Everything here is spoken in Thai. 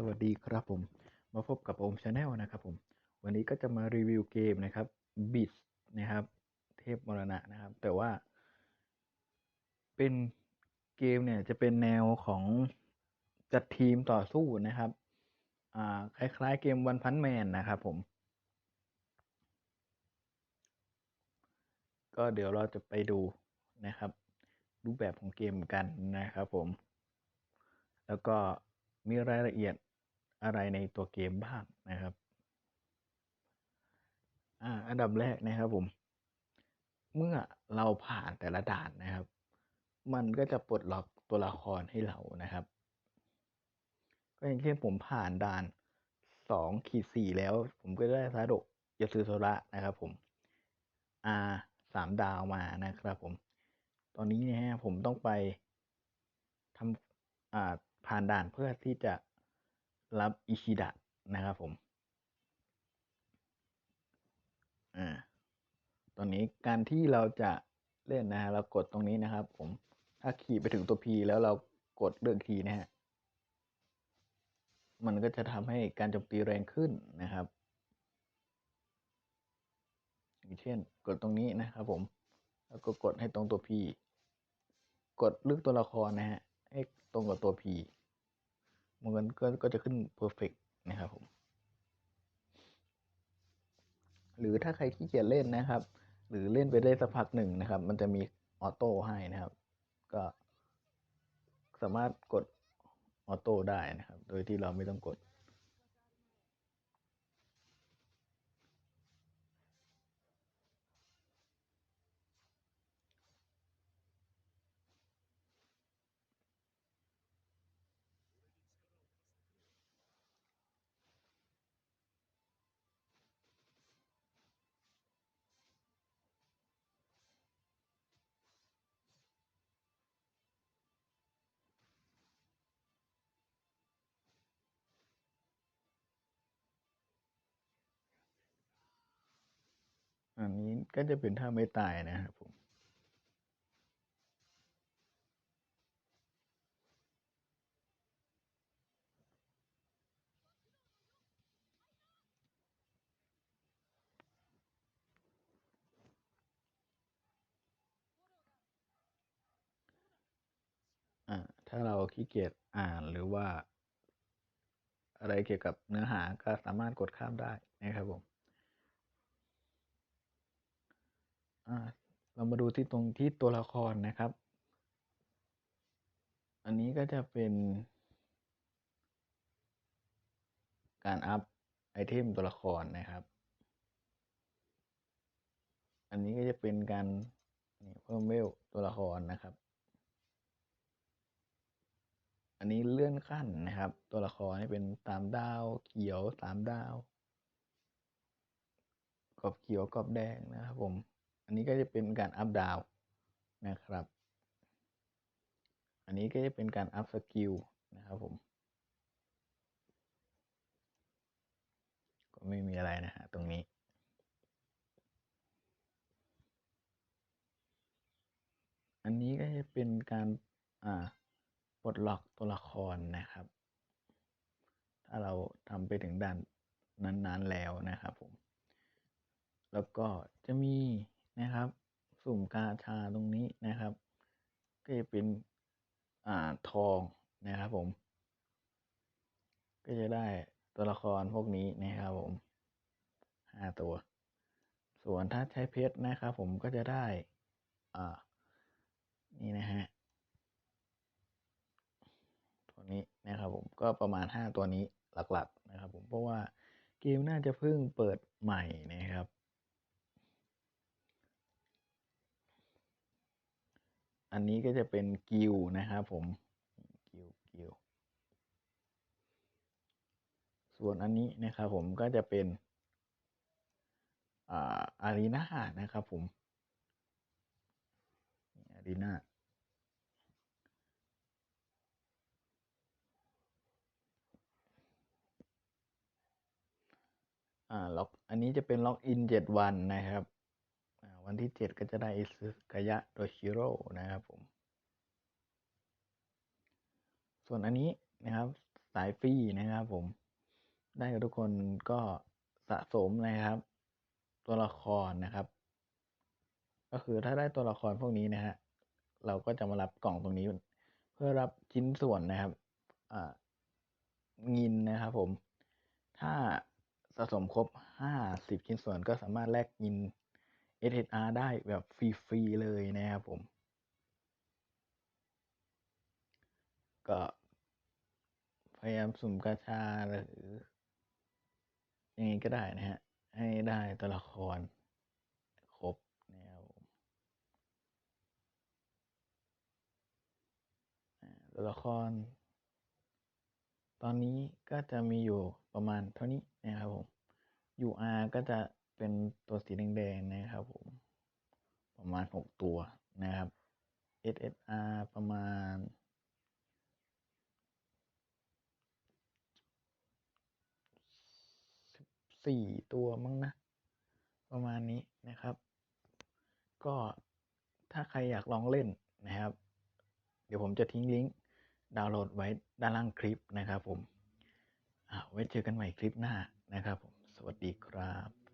สวัสดีครับผม มาพบกับโอมชาแนลนะครับผม วันนี้ก็จะมารีวิวเกมนะครับบิสนะครับ เทพมรณะนะครับ แต่ว่า เป็นเกมเนี่ยจะเป็นแนวของจัดทีมต่อสู้นะครับอ่าคล้ายๆเกมวันพันแมนนะครับผม ก็เดี๋ยวเราจะไปดูนะครับ รูปแบบของเกมกันนะครับผม แล้วก็มีรายละเอียด อะไรในตัวเกมบ้างนะครับอ่าอันดับแรกนะครับผม เมื่อเราผ่านแต่ละด่านนะครับ มันก็จะปลดล็อกตัวละครให้เรานะครับ ก็อย่างเช่นผมผ่านด่านสองขีดสี่แล้ว ผมก็ได้ซาโดะยาซึโซระนะครับผมอ่าสามดาวมานะครับผม ตอนนี้นะฮะผมต้องไปทำอ่าผ่านด่านเพื่อที่จะ รับอิชิดะนะครับผม อ่า ตอนนี้การที่เราจะเล่นนะฮะเรากดตรงนี้นะครับ ผม ถ้าขี่ไปถึงตัว P แล้วเรากดเลือกทีนะฮะ มันก็จะทำให้การโจมตีแรงขึ้นนะครับอย่างเช่น กดตรงนี้นะครับผม แล้วก็กดให้ตรงตัว P กดเลือกตัวละครนะฮะ ให้ตรงกับตัว P มันก็ก็จะขึ้น perfect นะครับผมหรือถ้าใครขี้เกียจเล่นนะครับ หรือเล่นไปได้สักพักหนึ่งนะครับ มันจะมีออโต้ให้นะครับ ก็สามารถกดออโต้ได้นะครับ โดยที่เราไม่ต้องกด อันนี้ก็จะเป็นท่าไม่ตายนะครับผมอ่าถ้าเราขี้เกียจอ่านหรือว่า อะไรเกี่ยวกับเนื้อหาก็สามารถกดข้ามได้นะครับผม อ่าเรามาดูที่ตรงที่ตัวละครนะครับ อันนี้ก็จะเป็น การอัพไอเทมตัวละครนะครับ อันนี้ก็จะเป็นการเพิ่มเวลตัวละครนะครับ อันนี้เลื่อนขั้นนะครับ ตัวละครให้เป็นสามดาวเขียวสามดาวกรอบเขียวกรอบแดงนะครับผม อันนี้ก็จะเป็นการอัพดาวนะครับ อันนี้ก็จะเป็นการอัพสกิลนะครับผม ก็ไม่มีอะไรนะฮะตรงนี้ อันนี้ก็จะเป็นการอ่าปลดล็อกตัวละครนะครับ ถ้าเราทำไปถึงด่านนั้นๆแล้วนะครับผม แล้วก็จะมี นะครับ สุ่มกาชาตรงนี้นะครับ ก็จะเป็นอ่าทองนะครับผม ก็จะได้ตัวละครพวกนี้นะครับผมห้าตัว ส่วนถ้าใช้เพชรนะครับ ผมก็จะได้อ่านี่นะฮะตัวนี้นะครับผมก็ประมาณห้าตัวนี้หลักๆนะครับ ผมเพราะว่าเกมน่าจะเพิ่งเปิดใหม่นะครับ อันนี้ก็จะเป็นกิลนะครับผมกิลกิลส่วนอันนี้นะครับผมก็จะเป็นอาอารีนานะครับผมอารีนาอ่าล็อกอันนี้จะเป็นล็อกอินเจ็ดวันนะครับ วันที่เจ็ดก็จะได้อิซึกายะโดชิโร่นะครับผม ส่วนอันนี้นะครับ สายฟรีนะครับผม ได้กับทุกคนก็สะสมนะครับ ตัวละครนะครับ ก็คือถ้าได้ตัวละครพวกนี้นะฮะเราก็จะมารับกล่องตรงนี้ เพื่อรับชิ้นส่วนนะครับอ่างินนะครับผม ถ้าสะสมครบ 50 ชิ้นส่วนก็สามารถแลกงิน SSR ได้แบบฟรีๆเลยนะครับผม ก็พยายามสุ่มกาชาหรือยังไงก็ได้นะฮะ ให้ได้ตัวละครครบนะครับผมตัวละคร ตอนนี้ก็จะมีอยู่ประมาณเท่านี้นะครับผม UR ก็จะ เป็นตัวสีแดงๆนะครับผม ประมาณ 6 ตัวนะครับ SSR ประมาณสี่ตัวมั้งนะ ประมาณนี้นะครับ ก็ถ้าใครอยากลองเล่นนะครับ เดี๋ยวผมจะทิ้งลิงก์ดาวน์โหลดไว้ด้านล่างคลิปนะครับผมอ่าไว้เจอกันใหม่คลิปหน้านะครับผม สวัสดีครับ